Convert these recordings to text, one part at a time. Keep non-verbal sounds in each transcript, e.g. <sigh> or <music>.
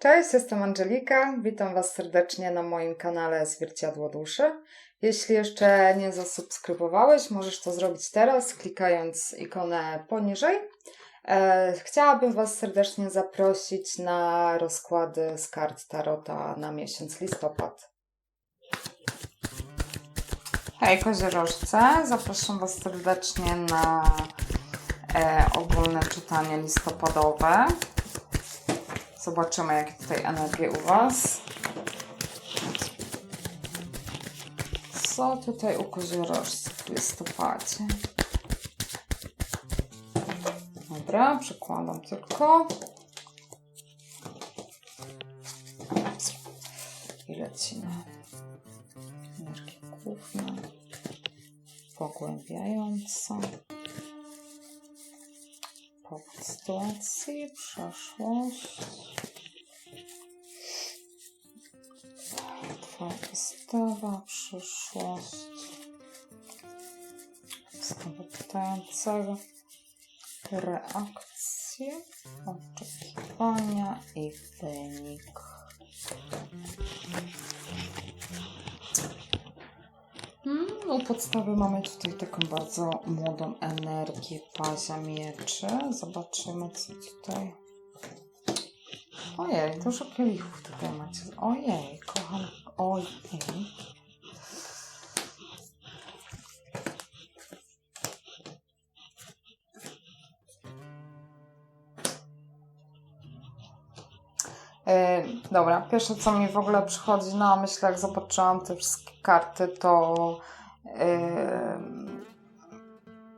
Cześć, jestem Angelika. Witam Was serdecznie na moim kanale Zwierciadło Duszy. Jeśli jeszcze nie zasubskrybowałeś, możesz to zrobić teraz, klikając ikonę poniżej. E, chciałabym Was serdecznie zaprosić na rozkłady z kart Tarota na miesiąc listopad. Hej koziorożce, zapraszam Was serdecznie na e, ogólne czytanie listopadowe. Zobaczymy, jakie tutaj energie u Was. Co tutaj u koziorożców w listopadzie? Dobra, przekładam tylko. I lecimy. Energia główna. Pogłębiająca. Констанции, прошло. Факистава, шишост. Скоропитаемцага. Реакції, очікування и винік. Podstawy mamy tutaj taką bardzo młodą energię pazia mieczy. Zobaczymy, co tutaj. Ojej, dużo kielichów tutaj macie. Ojej, kocham. Ojej. E, dobra, pierwsze co mi w ogóle przychodzi na myśl, jak zobaczyłam te wszystkie karty, to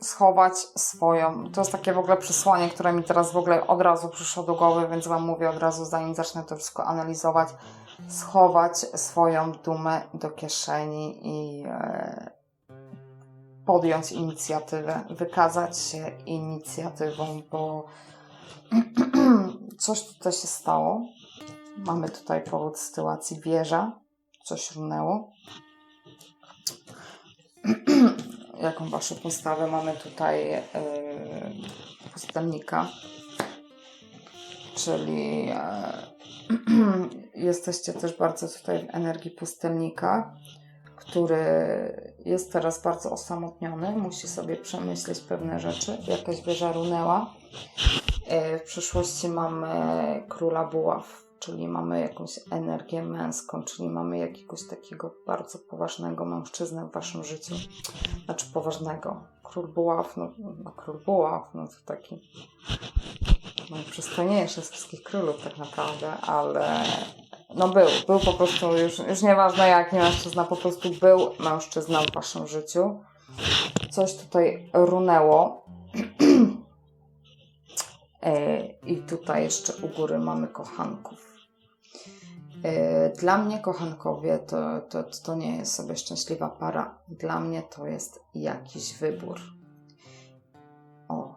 schować swoją. To jest takie w ogóle przesłanie, które mi teraz w ogóle od razu przyszło do głowy, więc Wam mówię od razu, zanim zacznę to wszystko analizować. Schować swoją dumę do kieszeni i e, podjąć inicjatywę, wykazać się inicjatywą, bo <clears throat> coś tutaj się stało. Mamy tutaj powód sytuacji wieża, coś runęło. <clears throat> Jaką waszą postawę mamy tutaj yy, pustelnika, czyli yy, <clears throat> jesteście też bardzo tutaj w energii pustelnika, który jest teraz bardzo osamotniony, musi sobie przemyśleć pewne rzeczy. Jakaś wieża runęła. Yy, w przyszłości mamy króla buław czyli mamy jakąś energię męską, czyli mamy jakiegoś takiego bardzo poważnego mężczyznę w waszym życiu. Znaczy poważnego. Król buław, no, no król buław, no to taki najprzystojniejszy z wszystkich królów tak naprawdę, ale no był, był po prostu, już, już nieważne jaki mężczyzna, po prostu był mężczyzną w waszym życiu. Coś tutaj runęło. <clears throat> E, I tutaj jeszcze u góry mamy kochanków. E, Dla mnie kochankowie to, to, to nie jest sobie szczęśliwa para. Dla mnie to jest jakiś wybór. O,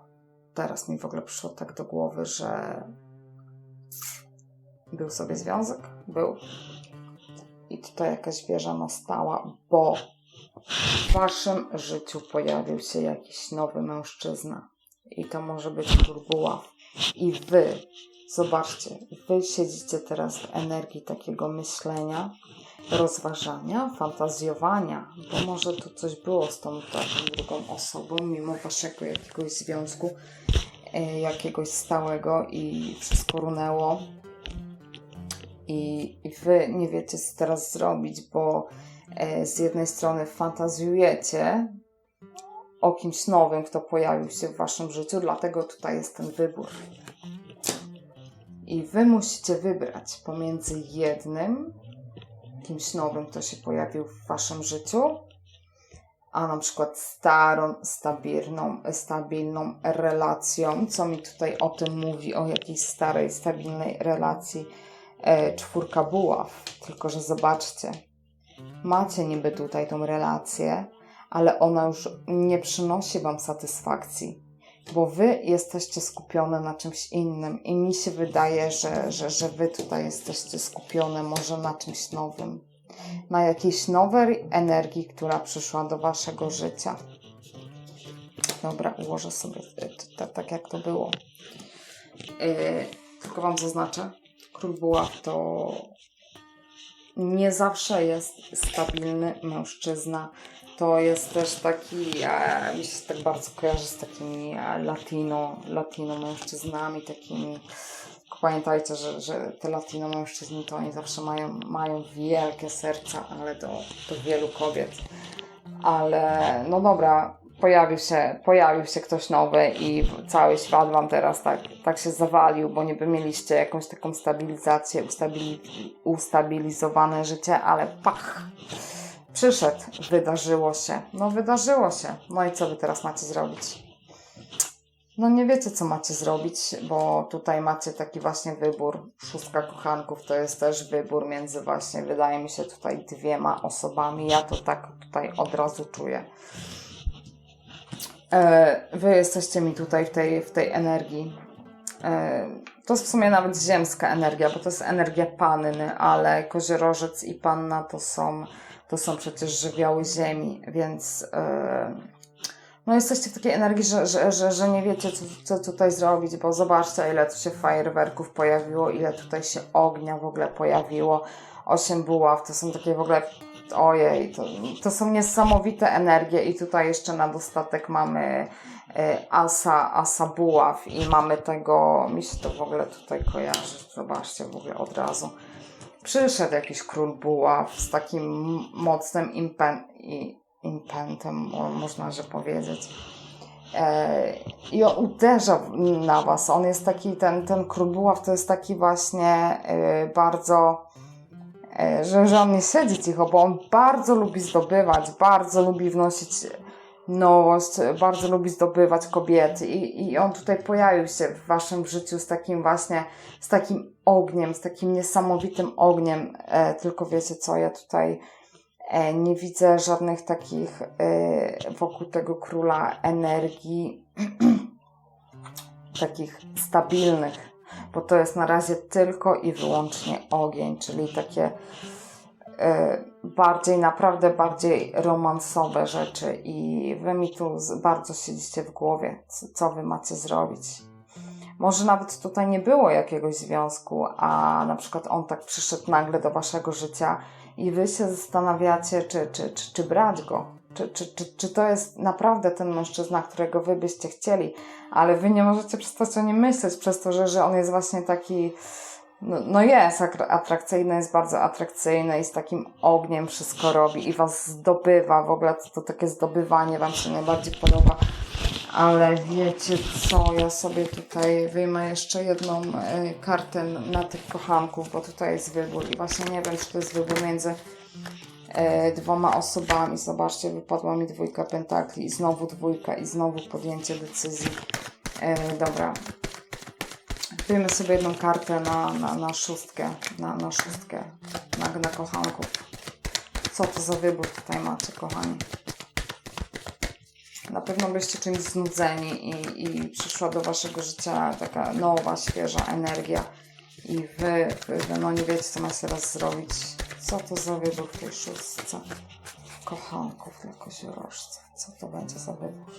teraz mi w ogóle przyszło tak do głowy, że był sobie związek, był. I tutaj jakaś wieża nastała, bo w waszym życiu pojawił się jakiś nowy mężczyzna. I to może być buław. I wy Zobaczcie, wy siedzicie teraz w energii takiego myślenia, rozważania, fantazjowania, bo może tu coś było z tą drugą osobą, mimo waszego jakiegoś związku, e, jakiegoś stałego i wszystko runęło. I, I wy nie wiecie, co teraz zrobić, bo e, z jednej strony fantazjujecie o kimś nowym, kto pojawił się w waszym życiu, dlatego tutaj jest ten wybór. I wy musicie wybrać pomiędzy jednym, kimś nowym, kto się pojawił w waszym życiu, a na przykład starą, stabilną, stabilną relacją. Co mi tutaj o tym mówi, o jakiejś starej, stabilnej relacji e, czwórka buław. Tylko, że zobaczcie, macie niby tutaj tą relację, ale ona już nie przynosi wam satysfakcji bo wy jesteście skupione na czymś innym i mi się wydaje, że, że, że wy tutaj jesteście skupione może na czymś nowym, na jakiejś nowej energii, która przyszła do waszego życia. Dobra, ułożę sobie tak, jak to było. Yy, tylko wam zaznaczę. Król Buław to nie zawsze jest stabilny mężczyzna. To jest też taki, e, mi się tak bardzo kojarzy z takimi e, latino, latino mężczyznami, takimi Pamiętajcie, że, że te latino mężczyźni to oni zawsze mają, mają wielkie serca, ale do, do wielu kobiet. Ale no dobra, pojawił się, pojawił się ktoś nowy i cały świat wam teraz tak, tak się zawalił, bo niby mieliście jakąś taką stabilizację, ustabili, ustabilizowane życie, ale pach! Przyszedł, wydarzyło się. No wydarzyło się. No i co wy teraz macie zrobić? No nie wiecie, co macie zrobić, bo tutaj macie taki właśnie wybór. Szóstka kochanków to jest też wybór między właśnie, wydaje mi się, tutaj dwiema osobami. Ja to tak tutaj od razu czuję. E, Wy jesteście mi tutaj w tej, w tej energii. E, To jest w sumie nawet ziemska energia, bo to jest energia panny, ale koziorożec i panna to są, to są przecież żywioły ziemi, więc e, no jesteście w takiej energii, że, że, że, że nie wiecie, co, co tutaj zrobić, bo zobaczcie, ile tu się fajerwerków pojawiło, ile tutaj się ognia w ogóle pojawiło. Osiem buław, to są takie w ogóle, ojej, to, to są niesamowite energie i tutaj jeszcze na dostatek mamy e, asa, asa buław i mamy tego, mi się to w ogóle tutaj kojarzy, zobaczcie w ogóle od razu. Przyszedł jakiś król buław z takim mocnym impen, impentem, mo- można że powiedzieć. E, I on uderza na was. On jest taki, ten, ten król buław to jest taki właśnie e, bardzo, e, że, że on nie siedzi cicho, bo on bardzo lubi zdobywać, bardzo lubi wnosić nowość, bardzo lubi zdobywać kobiety i, i on tutaj pojawił się w waszym życiu z takim właśnie, z takim ogniem, z takim niesamowitym ogniem, e, tylko wiecie co, ja tutaj e, nie widzę żadnych takich e, wokół tego króla energii <clears throat> takich stabilnych, bo to jest na razie tylko i wyłącznie ogień, czyli takie e, bardziej, naprawdę bardziej romansowe rzeczy i wy mi tu bardzo siedzicie w głowie, co, co wy macie zrobić. Może nawet tutaj nie było jakiegoś związku, a na przykład on tak przyszedł nagle do waszego życia i wy się zastanawiacie, czy, czy, czy, czy brać go. Czy, czy, czy, czy to jest naprawdę ten mężczyzna, którego wy byście chcieli, ale wy nie możecie przestać o nim myśleć, przez to, że, że on jest właśnie taki, no, no jest atrakcyjny, jest bardzo atrakcyjny i z takim ogniem wszystko robi i was zdobywa, w ogóle to, to takie zdobywanie wam się najbardziej podoba. Ale wiecie co, ja sobie tutaj wyjmę jeszcze jedną e, kartę na tych kochanków, bo tutaj jest wybór i właśnie nie wiem, czy to jest wybór między e, dwoma osobami. Zobaczcie, wypadła mi dwójka pentakli i znowu dwójka i znowu podjęcie decyzji. E, dobra. Wyjmę sobie jedną kartę na, na, na szóstkę, na, na szóstkę, na, na kochanków. Co to za wybór tutaj macie, kochani? Na pewno byście czymś znudzeni i, i przyszła do waszego życia taka nowa, świeża energia i wy, wy, no nie wiecie, co macie teraz zrobić. Co to za wybór w tej szóstce? Kochanków dla koziorożców. Co to będzie za wybór?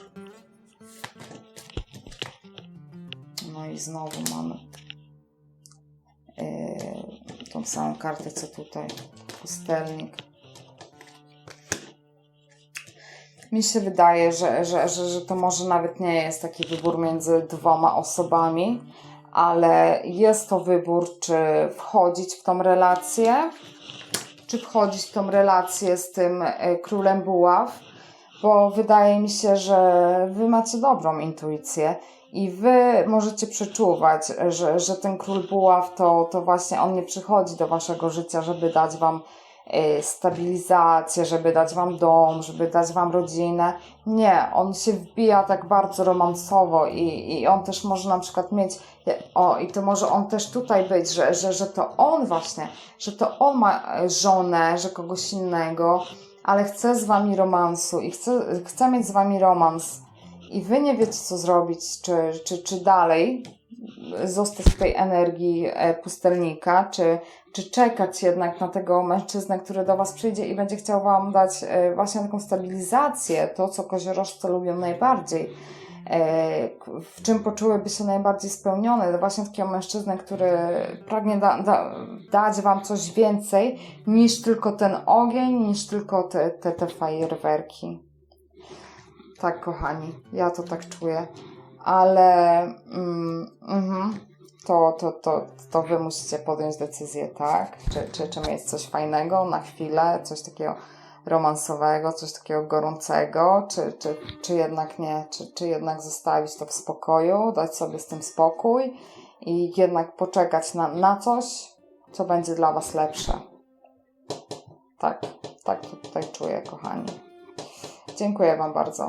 No i znowu mamy yy, tą samą kartę, co tutaj. Pustelnik. Mi się wydaje, że, że, że, że to może nawet nie jest taki wybór między dwoma osobami, ale jest to wybór, czy wchodzić w tą relację, czy wchodzić w tą relację z tym e, królem buław, bo wydaje mi się, że wy macie dobrą intuicję i wy możecie przeczuwać, że, że ten król buław to, to właśnie on nie przychodzi do waszego życia, żeby dać wam stabilizację, żeby dać wam dom, żeby dać wam rodzinę. Nie, on się wbija tak bardzo romansowo i, i on też może na przykład mieć, o i to może on też tutaj być, że, że, że to on właśnie, że to on ma e, żonę, że kogoś innego, ale chce z wami romansu i chce, chce mieć z wami romans i wy nie wiecie co zrobić, czy, czy, czy dalej zostać w tej energii e, pustelnika, czy, czy czekać jednak na tego mężczyznę, który do Was przyjdzie i będzie chciał Wam dać e, właśnie taką stabilizację, to co koziorożce lubią najbardziej. e, w czym poczułyby się najbardziej spełnione. To właśnie takiego mężczyznę, który pragnie da, da, dać Wam coś więcej niż tylko ten ogień, niż tylko te, te, te fajerwerki. Tak, kochani, ja to tak czuję. Ale mm, mhm, to, to, to, to Wy musicie podjąć decyzję, tak? Czy, czy, czy mieć coś fajnego na chwilę, coś takiego romansowego, coś takiego gorącego, czy, czy, czy jednak nie, czy, czy jednak zostawić to w spokoju, dać sobie z tym spokój i jednak poczekać na, na coś, co będzie dla Was lepsze. Tak, tak to tutaj czuję, kochani. Dziękuję Wam bardzo.